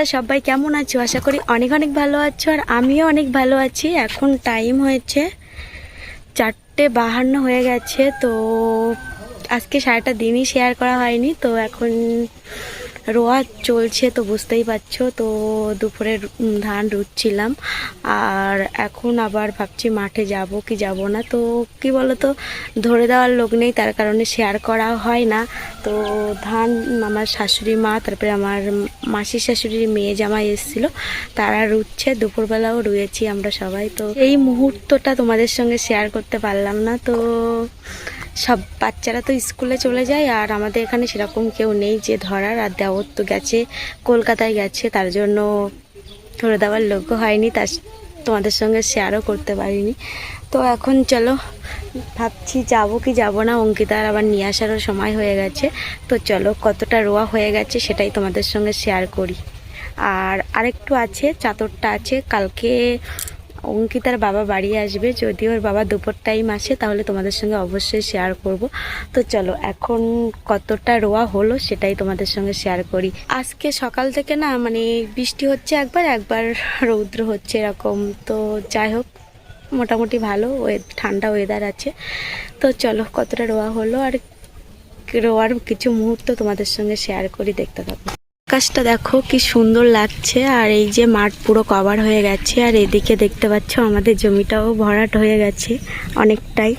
তোমরা সবাই কেমন আছো? আশা করি অনেক অনেক ভালো আছো আর আমিও অনেক ভালো আছি। এখন টাইম হয়েছে চারটে বাহান্ন হয়ে গেছে, তো আজকে সারাটা দিনই শেয়ার করা হয়নি, তো এখন রোয়া চলছে তো বুঝতেই পারছ, তো দুপুরে ধান রুচ্ছিলাম। আর এখন আবার ভাবছি মাঠে যাব, কি যাব না? তো কি বলো তো ধরে দেওয়ার লোক নেই, তার কারণে শেয়ার করা হয় না। তো ধান আমার শাশুড়ি মা, তারপরে আমার মাসির শাশুড়ির মেয়ে জামাই এসেছিল, তারা রুচ্ছে, দুপুরবেলাও রুয়েছি আমরা সবাই। তো এই মুহূর্তটা তোমাদের সঙ্গে শেয়ার করতে পারলাম না, তো সব বাচ্চারা তো স্কুলে চলে যায় আর আমাদের এখানে সেরকম কেউ নেই যে ধরার আর দেওর তো গেছে, কলকাতায় গেছে, তার জন্য ধরে দেওয়ার লক্ষ্য হয়নি তার তোমাদের সঙ্গে শেয়ারও করতে পারিনি। তো এখন চলো, ভাবছি যাব কি যাব না, অঙ্কিতার আবার নিয়ে আসারও সময় হয়ে গেছে। তো চলো, কতটা রোয়া হয়ে গেছে সেটাই তোমাদের সঙ্গে শেয়ার করি। আর আরেকটু আছে, চাদরটা আছে, কালকে অঙ্কিতার বাবা বাড়ি আসবে। যদি ওর বাবা দুপুর টাইম আসে, তাহলে তোমাদের সঙ্গে অবশ্যই শেয়ার করব। তো চলো, এখন কতটা রোয়া হলো সেটাই তোমাদের সঙ্গে শেয়ার করি। আজকে সকাল থেকে না মানে বৃষ্টি হচ্ছে একবার একবার রৌদ্র হচ্ছে এরকম। তো যাই হোক, মোটামুটি ভালো ঠান্ডা ওয়েদার আছে। তো চলো, কতটা রোয়া হলো আর রোয়ার কিছু মুহূর্ত তোমাদের সঙ্গে শেয়ার করি, দেখতে থাকো। আকাশটা দেখো কি সুন্দর লাগছে, আর এই যে মাঠ পুরো কভার হয়ে গেছে, আর এদিকে দেখতে পাচ্ছ আমাদের জমিটাও ভরাট হয়ে গেছে অনেকটাই।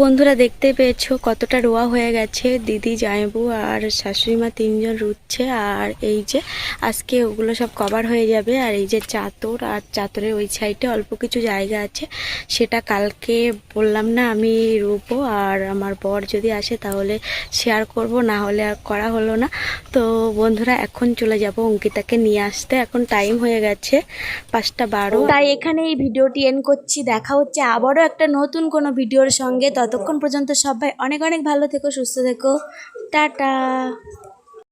বন্ধুরা দেখতে পেয়েছ কতটা রোয়া হয়ে গেছে। দিদি, জামাইবু আর শাশুড়ি মা তিনজন রুচ্ছে আর এই যে আজকে ওগুলো সব কভার হয়ে যাবে। আর এই যে চাতর আর চাতরের ওই সাইডে অল্প কিছু জায়গা আছে। সেটা কালকে বললাম না আমি রুবো আর আমার বর যদি আসে তাহলে শেয়ার করব, না হলে আর করা হলো না। তো বন্ধুরা এখন চলে যাব অঙ্কিতাকে নিয়ে আসতে। এখন টাইম হয়ে গেছে পাঁচটা বারো। তাই এখানে এই ভিডিওটি এন্ড করছি। দেখা হচ্ছে আবারও একটা নতুন কোনো ভিডিওর সঙ্গে। ততক্ষণ পর্যন্ত সবাই অনেক অনেক ভালো থেকো সুস্থ থেকো। টাটা।